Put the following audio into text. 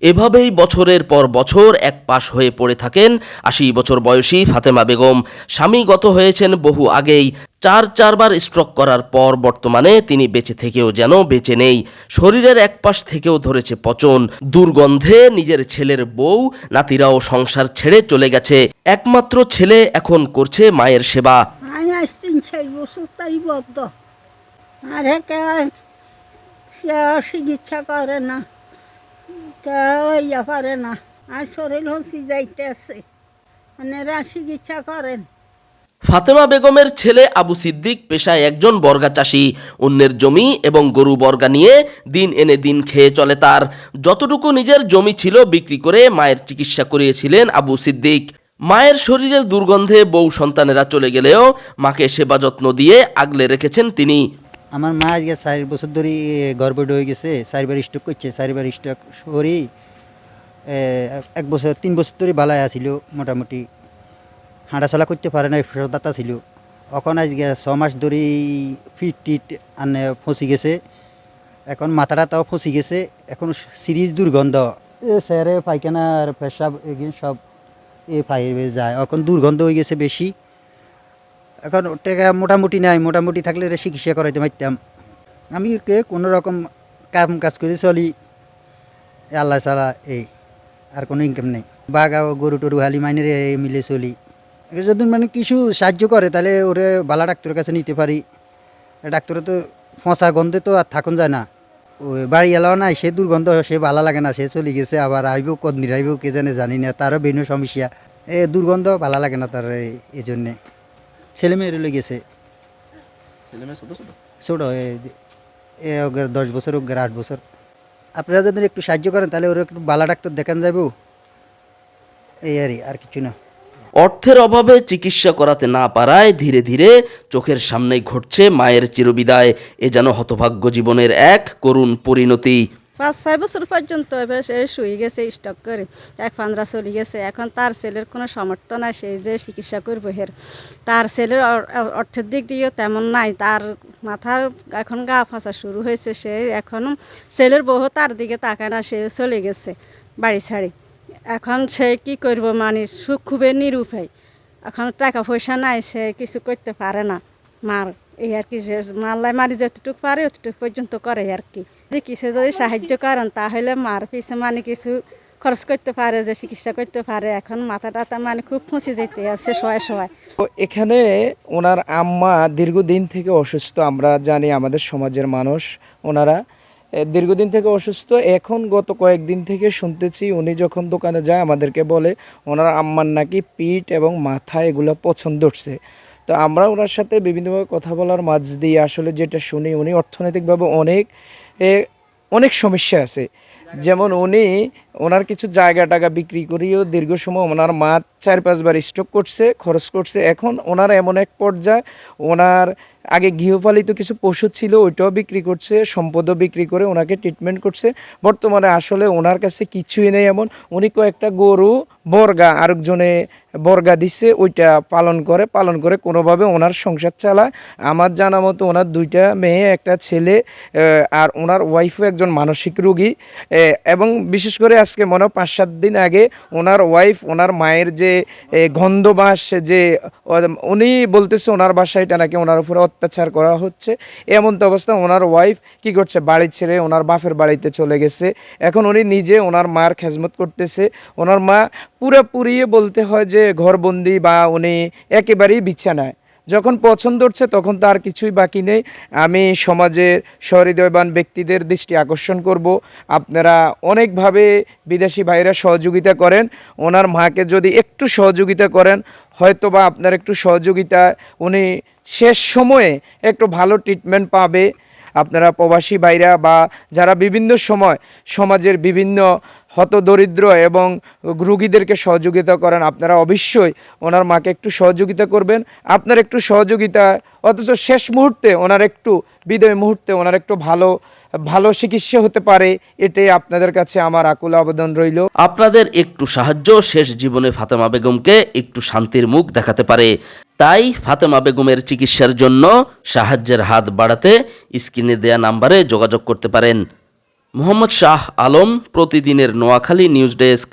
এভাবেই বছরের পর বছর এক পাশ হয়ে পড়ে থাকেন আশি বছর বয়সী ফাতেমা বেগম। স্বামী গত হয়েছেন বহু আগেই। চার চারবার স্ট্রোক করার পর বর্তমানে তিনি বেঁচে থেকেও যেন বেঁচে নেই। শরীরের এক পাশ থেকেও ধরেছে পচন। দুর্গন্ধে নিজের ছেলের বউ, নাতিরাও সংসার ছেড়ে চলে গেছে। একমাত্র ছেলে এখন করছে মায়ের সেবা। চিকিৎসা করে না। কেউ ইয়া করে না। আর শরীর হসি যাইতে আছে এনারা চিকিৎসা করেন। ফাতেমা বেগমের ছেলে আবু সিদ্দিক পেশায় একজন বর্গা চাষি। অন্যের জমি এবং গরু বর্গা নিয়ে দিন এনে দিন খেয়ে চলে তার। যতটুকু নিজের জমি ছিল বিক্রি করে মায়ের চিকিৎসা করিয়েছিলেন আবু সিদ্দিক। মায়ের শরীরের দুর্গন্ধে বউ সন্তানেরা চলে গেলেও মাকে সেবা যত্ন দিয়ে আগলে রেখেছেন তিনি। আমার মা আজকে চার বছর ধরে গর্ভবতী হয়ে গেছে, চারবার স্ট্রোক করছে, চারবার স্ট্রোক করি এক বছর, তিন বছর ধরে বালায় আছিল, মোটামুটি। হাঁটা হাঁটাচলা করতে পারে না দাতা ছিল। এখন আজকে ছ মাস ধরে ফিট টিট আনে, ফসি গেছে। এখন মাথাটা তাও ফসি গেছে। এখন সিরিজ দুর্গন্ধ। এ, স্যারে পায়খানা আর পেশাব সব, এ পাই যায়। এখন দুর্গন্ধ হয়ে গেছে বেশি। এখন টাকা মোটামুটি নাই, মোটামুটি থাকলে এটা চিকিৎসা করাইতে পারতাম। আমি কে কোনো রকম কাম কাজ করে চলি আল্লাহ সালা এই আর কোনো ইনকাম নেই। বাঘ গরু টরু হালি মাইনের মিলে চলি। যদি মানে কিছু সাহায্য করে, তাহলে ওরে বালা ডাক্তারের কাছে নিতে পারি। ডাক্তারে তো ফসা গন্ধে তো আর থাকুন যায় না। ওই বাড়ি এলাও নাই, সে দুর্গন্ধ, সে ভালো লাগে না, সে চলে গেছে, আবার আইব কদনির আইব, কে জানে জানি না, তারও বিভিন্ন সমস্যা। এ দুর্গন্ধ ভালো লাগে না তার এই জন্যে ছেলে মেয়ের লই গেছে। ছোট এ- এ ওগের দশ বছর ওগের আট বছর। আপনারা যদি একটু সাহায্য করেন তাহলে ওরা একটু বালা ডাক্তার দেখান যাব এই আরই আর কিছু না। অর্থের অভাবে চিকিৎসা করাতে না পারায় ধীরে ধীরে চোখের সামনেই ঘটছে মায়ের চিরবিদায়। এ যেন হতভাগ্য জীবনের এক করুণ পরিণতি। পাঁচ, ছয় বছর পর্যন্ত এবার সে শুয়ে গেছে স্টক করে। এক পান্দ্রা চলে গেছে। এখন তার ছেলের কোনো সমর্থ নাই, সে যে চিকিৎসা করবে হের। তার ছেলের অর্থের দিক দিয়েও তেমন নাই। তার মাথার এখন গা ফাঁসা শুরু হয়েছে। সে এখন ছেলের বউ তার দিকে তাকায় না, সে চলে গেছে বাড়ি ছাড়ি। এখন সে কি করব মানে সুখ খুবই নিরুপায়। এখন টাকা পয়সা নাই, সে কিছু করতে পারে না। মার এই আর কি মাল্লায় মারি যতটুকু পারে অতটুকু পর্যন্ত করে আর কি। যে কিসে যদি সাহায্য করেন, তাহলে মার পিছে মানে কিছু খরচ করতে পারে, যে চিকিৎসা করতে পারে। এখন মাথা টাথা মানে খুব ফুঁসে যেতে আছে সবাই সবাই তো এখানে ওনার আম্মা দীর্ঘদিন থেকে অসুস্থ, আমরা জানি আমাদের সমাজের মানুষ ওনারা। দীর্ঘদিন থেকে অসুস্থ। এখন গত কয়েকদিন থেকে শুনতেছি উনি যখন দোকানে যায় আমাদেরকে বলে, ওনার আম্মার নাকি পিঠ এবং মাথা এগুলো পছন্দ উঠছে তো আমরা ওনার সাথে বিভিন্নভাবে কথা বলার মাঝ দিয়ে আসলে যেটা শুনি, উনি অর্থনৈতিকভাবে অনেক অনেক সমস্যা আছে। যেমন উনি ওনার কিছু জায়গা টাকা বিক্রি করিয়েও দীর্ঘ সময় ওনার মা চার পাঁচবার স্টক করছে, খরচ করছে। এখন ওনার এমন এক পর্যায়ে, ওনার আগে গৃহপালিত কিছু পশু ছিল, ওইটাও বিক্রি করছে, সম্পদও বিক্রি করে ওনাকে ট্রিটমেন্ট করছে। বর্তমানে আসলে ওনার কাছে কিছুই নেই এমন। উনি কয়েকটা গরু, বর্গা, আরেকজনে বর্গা দিচ্ছে ওইটা পালন করে পালন করে কোনোভাবে ওনার সংসার চালায়। আমার জানা মতো ওনার দুইটা মেয়ে, একটা ছেলে আর ওনার ওয়াইফও একজন মানসিক রোগী। এবং বিশেষ করে আজকে মনে পাঁচ সাত দিন আগে ওনার ওয়াইফ ওনার মায়ের যে গন্ধবাস, যে উনি বলতেছে ওনার বাসায় এটা নাকি ওনার উপরে অত্যাচার করা হচ্ছে। এমন তো অবস্থা, ওনার ওয়াইফ কি করছে? বাড়ি ছেড়ে ওনার বাপের বাড়িতে চলে গেছে। এখন উনি নিজে ওনার মার খেজমত করতেছে। ওনার মা পুরোপুরি বলতে হয় যে ঘরবন্দি বা উনি একেবারেই বিছানায়। যখন পছন্দ হচ্ছে তখন তার কিছুই বাকি নেই। আমি সমাজের সহৃদয়বান ব্যক্তিদের দৃষ্টি আকর্ষণ করব। আপনারা অনেকভাবে বিদেশি ভাইরা সহযোগিতা করেন। ওনার মাকে যদি একটু সহযোগিতা করেন হয়তো বা আপনার একটু সহযোগিতা, উনি শেষ সময়ে একটু ভালো ট্রিটমেন্ট পাবে। আপনারা প্রবাসী ভাইরা বা যারা বিভিন্ন সময় সমাজের বিভিন্ন হতদরিদ্র এবং রুগীদেরকে সহযোগিতা করেন। আপনারা অবশ্যই ওনার মাকে একটু সহযোগিতা করবেন। আপনার একটু সহযোগিতা, অথচ শেষ মুহূর্তে ওনার একটু, বিদায় মুহূর্তে ওনার একটু ভালো ভালো চিকিৎসা হতে পারে, এটাই আপনাদের কাছে আমার আকুল আবেদন রইল। আপনাদের একটু সাহায্য, শেষ জীবনে ফাতেমা বেগমকে একটু শান্তির মুখ দেখাতে পারে। তাই ফাতেমা বেগমের চিকিৎসার জন্য সাহায্যের হাত বাড়াতে স্ক্রিনে দেয়া নাম্বারে যোগাযোগ করতে পারেন। মোহাম্মদ শাহ আলম প্রতিদিনের নোয়াখালী নিউজ ডেস্ক।